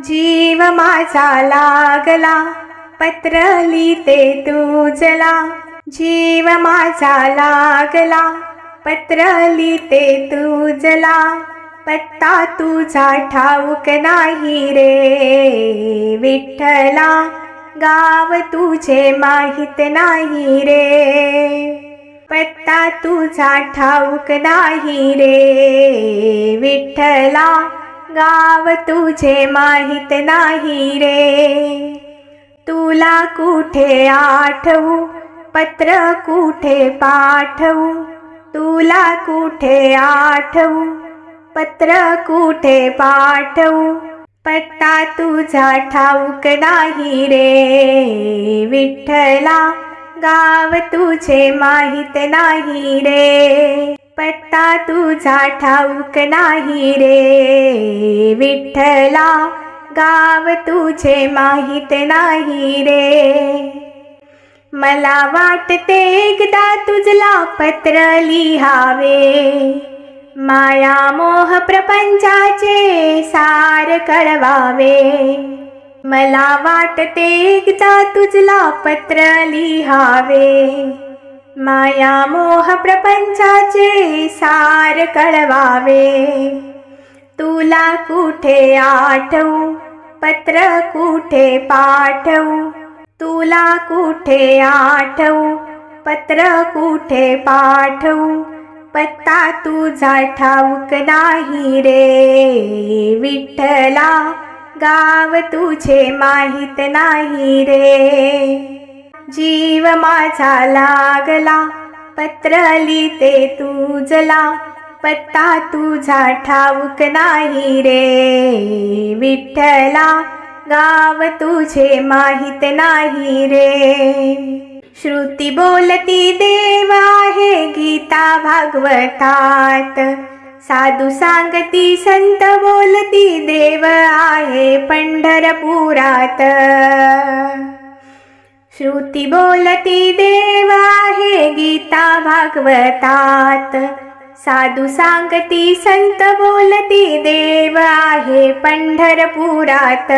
जीव माझा लागला पत्र लिहिते तुझला जीव माझा लागला पत्र लिहिते तुझला पत्ता तुझा ठाऊक नाही रे विठ्ठला गाव तुझे माहीत नाही रे. पत्ता तुझा ठाऊक नाही रे विठ्ठला. गाव तुझे माहीत नाही रे. तुला कुठे आठवू? पत्र कुठे पाठवू? तुला कुठे आठवू? पत्र कुठे पाठवू? पत्ता तुझा ठाऊक नाही रे. विठ्ठला गाव तुझे माहीत नाही रे. पत्ता तुझा ठाऊक नाही रे. विठ्ठला गाव तुझे माहीत नाही रे. मला वाटते एकदा तुझला पत्र लिहावे. माया मोह प्रपंचाचे सार कळवावे. मला वाटते एकदा तुझला पत्र लिहावे. माया मोह प्रपंचाचे सार कळवावे. तुला कुठे आठवू? पत्र कुठे पाठवू? तुला कुठे आठवू? पत्र कुठे पाठवू? पत्ता तुझा ठाऊक नाही रे. विठ्ठला गाव तुझे माहीत नाही रे. जीव माझा लागला पत्र लिहिते तुझला. पत्ता तुझा ठाऊक नाही रे. विठ्ठला गाव तुझे माहीत नाही रे. श्रुती बोलती देव आहे गीता भागवतात. साधू सांगती संत बोलती देव आहे पंढरपुरात. श्रुती बोलती देव आहे गीता भागवतात. साधू सांगती संत बोलती देव आहे पंढरपुरात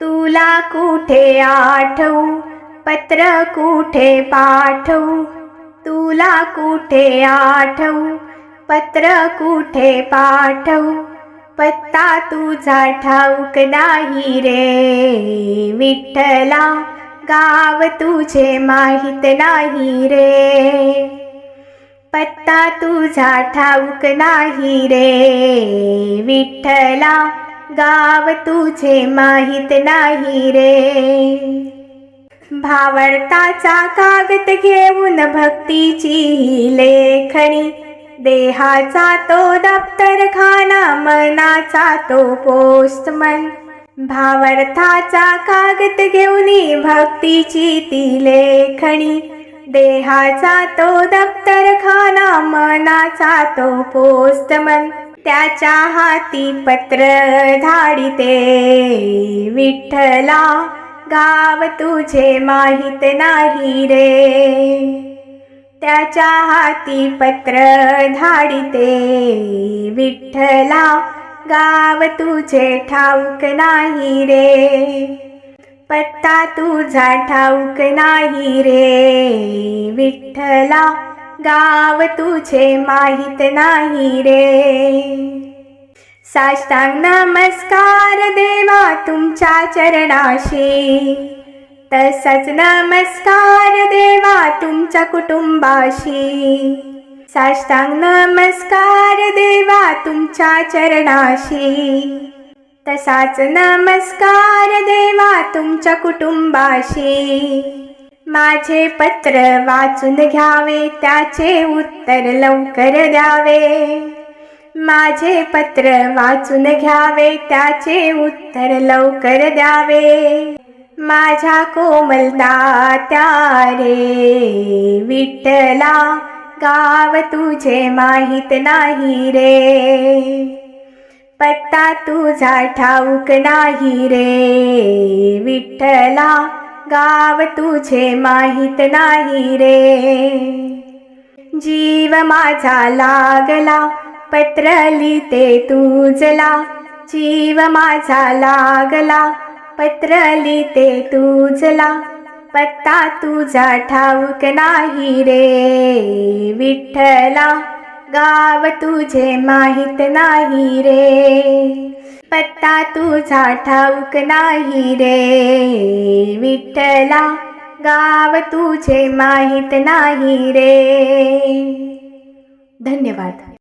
तुला कुठे आठवू? पत्र कुठे पाठवू? तुला कुठे आठवू? पत्र कुठे पाठवू? पत्ता तुझा ठाऊक नाही रे विठ्ठला गाव तुझे माहीत नाही रे. पत्ता तुझा ठाऊक नाही रे. विठ्ठला गाव तुझे माहीत नाही रे. भावर्ताचा कागद घेऊन भक्तीची ही लेखणी देहाचा तो दप्तर खाना मनाचा तो पोस्टमन भावार्थाचा कागद घेऊन भक्तीची ती लेखणी देहाचा तो दप्तर खाना मनाचा तो पोस्टमन. त्याच्या हाती पत्र धाडिते विठ्ठला गाव तुझे माहीत नाही रे. त्याच्या हाती पत्र धाडिते विठ्ठला गाव तुझे ठाऊक नाही रे. पत्ता तुझा ठाऊक नाही रे. विठ्ठला गाव तुझे माहीत नाही रे. साष्टांग नमस्कार देवा तुमच्या चरणाशी. तसच नमस्कार देवा तुमच्या कुटुंबाशी. साष्टांग नमस्कार देवा तुमच्या चरणाशी. तसाच नमस्कार देवा तुमच्या कुटुंबाशी. माझे पत्र वाचून घ्यावे त्याचे उत्तर लवकर द्यावे. माझे पत्र वाचून घ्यावे त्याचे उत्तर लवकर द्यावे. माझ्या कोमल दात्या रे विठ्ठला गाव तुझे माहीत नाही रे. पत्ता तुझा ठाऊक नाही रे. विठ्ठला गाव तुझे माहीत नाही रे. जीव माझा लागला पत्र लिहिते तुझला. जीव माझा लागला पत्र लिहिते तुझला. पत्ता तुझा ठाऊक नाही रे. विठ्ठला गाव तुझे माहीत नाही रे. पत्ता तुझा ठाऊक नाही रे. विठ्ठला गाव तुझे माहीत नाही रे. धन्यवाद.